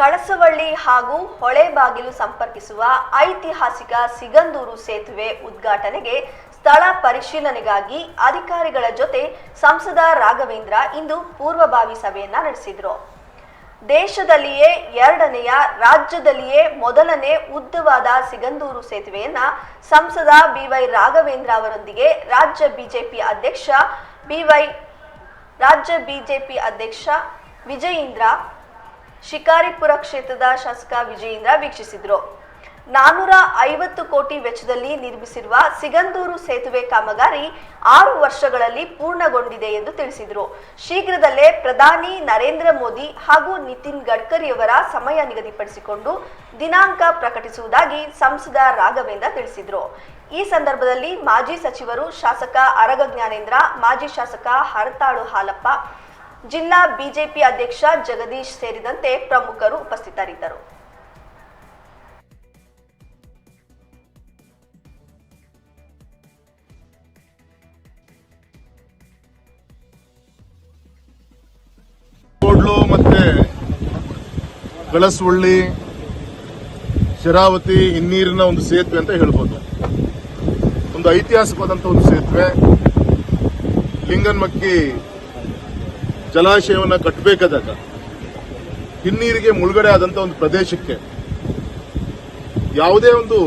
ಕಳಸವಳ್ಳಿ ಹಾಗೂ ಹೊಳೆಬಾಗಿಲು ಸಂಪರ್ಕಿಸುವ ಐತಿಹಾಸಿಕ ಸಿಗಂದೂರು ಸೇತುವೆ ಉದ್ಘಾಟನೆಗೆ ಸ್ಥಳ ಪರಿಶೀಲನೆಗಾಗಿ ಅಧಿಕಾರಿಗಳ ಜೊತೆ ಸಂಸದ ರಾಘವೇಂದ್ರ ಇಂದು ಪೂರ್ವಭಾವಿ ಸಭೆಯನ್ನ ನಡೆಸಿದರು. ದೇಶದಲ್ಲಿಯೇ ಎರಡನೆಯ, ರಾಜ್ಯದಲ್ಲಿಯೇ ಮೊದಲನೇ ಉದ್ದವಾದ ಸಿಗಂದೂರು ಸೇತುವೆಯನ್ನ ಸಂಸದ ಬಿವೈ ರಾಘವೇಂದ್ರ ಅವರೊಂದಿಗೆ ರಾಜ್ಯ ಬಿಜೆಪಿ ಅಧ್ಯಕ್ಷ ಬಿವೈ ರಾಜ್ಯ ಬಿಜೆಪಿ ಅಧ್ಯಕ್ಷ ವಿಜಯೇಂದ್ರ ಶಿಕಾರಿಪುರ ಕ್ಷೇತ್ರದ ಶಾಸಕ ವಿಜಯೇಂದ್ರ ವೀಕ್ಷಿಸಿದ್ರು. ನಾನೂರ ಐವತ್ತು ಕೋಟಿ ವೆಚ್ಚದಲ್ಲಿ ನಿರ್ಮಿಸಿರುವ ಸಿಗಂದೂರು ಸೇತುವೆ ಕಾಮಗಾರಿ ಆರು ವರ್ಷಗಳಲ್ಲಿ ಪೂರ್ಣಗೊಂಡಿದೆ ಎಂದು ತಿಳಿಸಿದರು. ಶೀಘ್ರದಲ್ಲೇ ಪ್ರಧಾನಿ ನರೇಂದ್ರ ಮೋದಿ ಹಾಗೂ ನಿತಿನ್ ಗಡ್ಕರಿಯವರ ಸಮಯ ನಿಗದಿಪಡಿಸಿಕೊಂಡು ದಿನಾಂಕ ಪ್ರಕಟಿಸುವುದಾಗಿ ಸಂಸದ ರಾಘವೇಂದ್ರ ತಿಳಿಸಿದರು. ಈ ಸಂದರ್ಭದಲ್ಲಿ ಮಾಜಿ ಸಚಿವರು ಶಾಸಕ ಅರಗ ಜ್ಞಾನೇಂದ್ರ ಮಾಜಿ ಶಾಸಕ ಹರತಾಳು ಹಾಲಪ್ಪ ಜಿಲ್ಲಾ ಬಿಜೆಪಿ ಅಧ್ಯಕ್ಷ ಜಗದೀಶ್ ಸೇರಿದಂತೆ ಪ್ರಮುಖರು ಉಪಸ್ಥಿತರಿದ್ದರು. ಮತ್ತೆ ಕಳಸವಳ್ಳಿ ಶರಾವತಿ ಹಿನ್ನೀರಿನ ಒಂದು ಸೇತುವೆ ಅಂತ ಹೇಳ್ಬೋದು. ಒಂದು ಐತಿಹಾಸಿಕವಾದಂಥ ಒಂದು ಸೇತುವೆ. ಲಿಂಗನ್ಮಕ್ಕಿ ಜಲಾಶಯವನ್ನು ಕಟ್ಟಬೇಕಾದಾಗ ಹಿನ್ನೀರಿಗೆ ಮುಳುಗಡೆ ಆದಂಥ ಒಂದು ಪ್ರದೇಶಕ್ಕೆ ಯಾವುದೇ ಒಂದು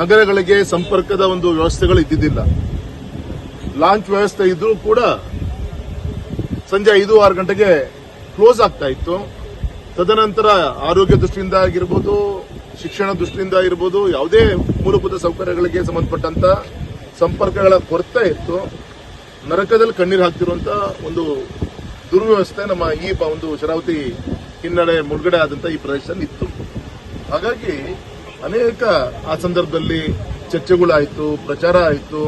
ನಗರಗಳಿಗೆ ಸಂಪರ್ಕದ ಒಂದು ವ್ಯವಸ್ಥೆಗಳು ಇದ್ದಿದ್ದಿಲ್ಲ. ಲಾಂಚ್ ವ್ಯವಸ್ಥೆ ಇದ್ರೂ ಕೂಡ ಸಂಜೆ ಐದು ಆರು ಗಂಟೆಗೆ ಕ್ಲೋಸ್ ಆಗ್ತಾ ಇತ್ತು. ತದನಂತರ ಆರೋಗ್ಯ ದೃಷ್ಟಿಯಿಂದ ಆಗಿರ್ಬೋದು, ಶಿಕ್ಷಣ ದೃಷ್ಟಿಯಿಂದ ಆಗಿರ್ಬೋದು, ಯಾವುದೇ ಮೂಲಭೂತ ಸೌಕರ್ಯಗಳಿಗೆ ಸಂಬಂಧಪಟ್ಟಂತ ಸಂಪರ್ಕಗಳ ಕೊರತೆ ಇತ್ತು. ನರಕದಲ್ಲಿ ಕಣ್ಣೀರು ಹಾಕ್ತಿರುವಂತ ಒಂದು ದುರ್ವ್ಯವಸ್ಥೆ ನಮ್ಮ ಈ ಒಂದು ಶರಾವತಿ ಹಿನ್ನಡೆ ಮುಳುಗಡೆ ಆದಂತ ಈ ಪ್ರದೇಶದಲ್ಲಿ ಇತ್ತು. ಹಾಗಾಗಿ ಅನೇಕ ಆ ಸಂದರ್ಭದಲ್ಲಿ ಚರ್ಚೆಗಳಾಯಿತು, ಪ್ರಚಾರ ಆಯಿತು.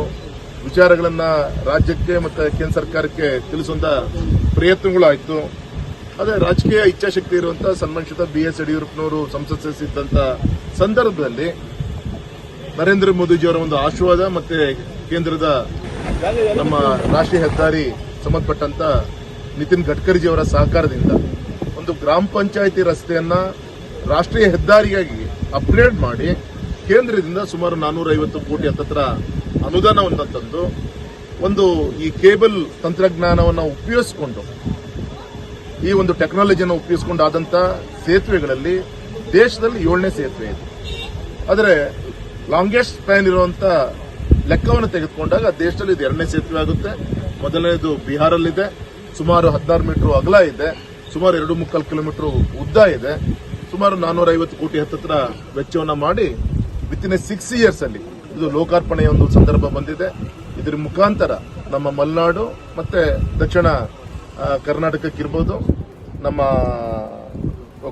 ವಿಚಾರಗಳನ್ನ ರಾಜ್ಯಕ್ಕೆ ಮತ್ತೆ ಕೇಂದ್ರ ಸರ್ಕಾರಕ್ಕೆ ತಿಳಿಸುವಂತ ಪ್ರಯತ್ನಗಳಾಯಿತು. ಅದೇ ರಾಜಕೀಯ ಇಚ್ಛಾಶಕ್ತಿ ಇರುವಂತ ಸನ್ಮಾನಿಸಿದ ಬಿ ಎಸ್ ಯಡಿಯೂರಪ್ಪನವರು ಸಂಸತ್ ಸದಸ್ಯರಿದ್ದಂತ ಸಂದರ್ಭದಲ್ಲಿ ನರೇಂದ್ರ ಮೋದಿಜಿಯವರ ಒಂದು ಆಶೀರ್ವಾದ ಮತ್ತೆ ಕೇಂದ್ರದ ನಮ್ಮ ರಾಷ್ಟ್ರೀಯ ಹೆದ್ದಾರಿ ಸಂಬಂಧಪಟ್ಟಂತ ನಿತಿನ್ ಗಡ್ಕರಿಜಿಯವರ ಸಹಕಾರದಿಂದ ಒಂದು ಗ್ರಾಮ ಪಂಚಾಯಿತಿ ರಸ್ತೆಯನ್ನ ರಾಷ್ಟ್ರೀಯ ಹೆದ್ದಾರಿಯಾಗಿ ಅಪ್ಗ್ರೇಡ್ ಮಾಡಿ ಕೇಂದ್ರದಿಂದ ಸುಮಾರು ನಾನೂರ ಐವತ್ತು ಕೋಟಿ ಹತ್ತತ್ರ ಅನುದಾನವನ್ನು ತಂದು ಒಂದು ಈ ಕೇಬಲ್ ತಂತ್ರಜ್ಞಾನವನ್ನು ಉಪಯೋಗಿಸಿಕೊಂಡು, ಈ ಒಂದು ಟೆಕ್ನಾಲಜಿಯನ್ನು ಉಪಯೋಗಿಸಿಕೊಂಡು ಆದಂತ ಸೇತುವೆಗಳಲ್ಲಿ ದೇಶದಲ್ಲಿ ಏಳನೇ ಸೇತುವೆ ಇದೆ. ಆದರೆ ಲಾಂಗೆಸ್ಟ್ ಸ್ಪ್ಯಾನ್ ಇರುವಂತ ಲೆಕ್ಕವನ್ನು ತೆಗೆದುಕೊಂಡಾಗ ದೇಶದಲ್ಲಿ ಇದು ಎರಡನೇ ಸೇತುವೆ ಆಗುತ್ತೆ. ಮೊದಲನೇದು ಬಿಹಾರಲ್ಲಿದೆ. ಸುಮಾರು ಹದಿನಾರು ಮೀಟರ್ ಅಗಲ ಇದೆ, ಸುಮಾರು ಎರಡು ಮುಕ್ಕಾಲು ಕಿಲೋಮೀಟರ್ ಉದ್ದ ಇದೆ. ಸುಮಾರು ನಾನೂರ ಐವತ್ತು ಕೋಟಿ ಹತ್ತಿರ ವೆಚ್ಚವನ್ನು ಮಾಡಿ ವಿತ್ ಎ ಸಿಕ್ಸ್ ಇಯರ್ಸ್ ಅಲ್ಲಿ ಇದು ಲೋಕಾರ್ಪಣೆಯ ಒಂದು ಸಂದರ್ಭ ಬಂದಿದೆ. ಇದರ ಮುಖಾಂತರ ನಮ್ಮ ಮಲೆನಾಡು ಮತ್ತೆ ದಕ್ಷಿಣ ಕರ್ನಾಟಕಕ್ಕೆ ಕರ್ನಾಟಕಕ್ಕಿರ್ಬೋದು ನಮ್ಮ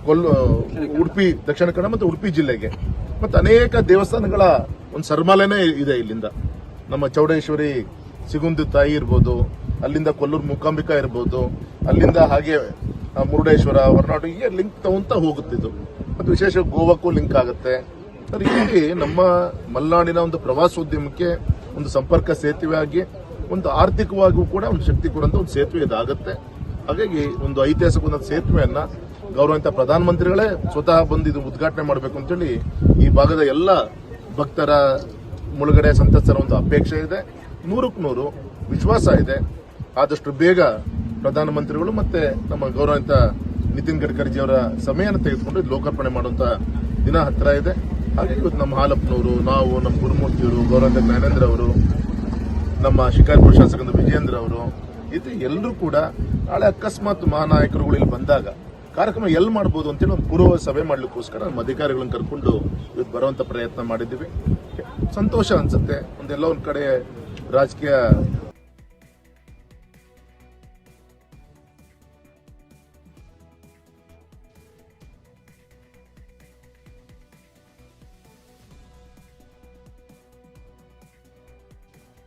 ಕೊಲ್ಲ ಉಡುಪಿ, ದಕ್ಷಿಣ ಕನ್ನಡ ಮತ್ತು ಉಡುಪಿ ಜಿಲ್ಲೆಗೆ. ಮತ್ತು ಅನೇಕ ದೇವಸ್ಥಾನಗಳ ಒಂದು ಸರ್ಮಾಲೆನೇ ಇದೆ ಇಲ್ಲಿಂದ. ನಮ್ಮ ಚೌಡೇಶ್ವರಿ, ಸಿಗುಂದಿ ತಾಯಿ ಇರ್ಬೋದು. ಅಲ್ಲಿಂದ ಕೊಲ್ಲೂರು ಮೂಕಾಂಬಿಕಾ ಇರ್ಬೋದು, ಅಲ್ಲಿಂದ ಹಾಗೆ ಮುರುಡೇಶ್ವರ, ಹೊರನಾಡು ಹೀಗೆ ಲಿಂಕ್ ತಗೊಂತ ಹೋಗುತ್ತಿದ್ದು. ಮತ್ತು ವಿಶೇಷ ಗೋವಾಕ್ಕೂ ಲಿಂಕ್ ಆಗುತ್ತೆ. ಹೀಗಾಗಿ ಹೀಗೆ ನಮ್ಮ ಮಲೆನಾಡಿನ ಒಂದು ಪ್ರವಾಸೋದ್ಯಮಕ್ಕೆ ಒಂದು ಸಂಪರ್ಕ ಸೇತುವೆ ಆಗಿ ಒಂದು ಆರ್ಥಿಕವಾಗಿಯೂ ಕೂಡ ಒಂದು ಶಕ್ತಿ ಕೊಡುವಂತ ಒಂದು ಸೇತುವೆ ಇದಾಗುತ್ತೆ. ಹಾಗಾಗಿ ಒಂದು ಐತಿಹಾಸಿಕ ಒಂದು ಸೇತುವೆಯನ್ನ ಗೌರವಂತ ಪ್ರಧಾನಮಂತ್ರಿಗಳೇ ಸ್ವತಃ ಬಂದು ಇದು ಉದ್ಘಾಟನೆ ಮಾಡಬೇಕು ಅಂತೇಳಿ ಈ ಭಾಗದ ಎಲ್ಲ ಭಕ್ತರ ಮುಳುಗಡೆ ಸಂತಸರ ಒಂದು ಅಪೇಕ್ಷೆ ಇದೆ. ನೂರಕ್ಕೆ ನೂರು ವಿಶ್ವಾಸ ಇದೆ. ಆದಷ್ಟು ಬೇಗ ಪ್ರಧಾನಮಂತ್ರಿಗಳು ಮತ್ತೆ ನಮ್ಮ ಗೌರವಂತ ನಿತಿನ್ ಗಡ್ಕರಿಜಿಯವರ ಸಮಯನ ತೆಗೆದುಕೊಂಡು ಲೋಕಾರ್ಪಣೆ ಮಾಡುವಂತ ದಿನ ಹತ್ತಿರ ಇದೆ. ಹಾಗೆ ಇವತ್ತು ನಮ್ಮ ಹಾಲಪ್ಪನವರು, ನಾವು, ನಮ್ಮ ಗುರುಮೂರ್ತಿಯವರು ಗೌರವಂತ ಜ್ಞಾನೇಂದ್ರ ಅವರು, ನಮ್ಮ ಶಿಕಾರಿಪುರ ಶಾಸಕರಾದ ವಿಜಯೇಂದ್ರ ಅವರು, ಇದು ಎಲ್ಲರೂ ಕೂಡ ನಾಳೆ ಅಕಸ್ಮಾತ್ ಮಹಾನಾಯಕರುಗಳು ಇಲ್ಲಿ ಬಂದಾಗ ಕಾರ್ಯಕ್ರಮ ಎಲ್ಲಿ ಮಾಡ್ಬೋದು ಅಂತೇಳಿ ಒಂದು ಪೂರ್ವ ಸಭೆ ಮಾಡಲಿಕ್ಕೋಸ್ಕರ ನಮ್ಮ ಅಧಿಕಾರಿಗಳನ್ನ ಕರ್ಕೊಂಡು ಇವತ್ತು ಬರುವಂತ ಪ್ರಯತ್ನ ಮಾಡಿದ್ದೀವಿ. ಸಂತೋಷ ಅನ್ಸುತ್ತೆ. ಒಂದೆಲ್ಲ ಒಂದು ಕಡೆ ರಾಜಕೀಯ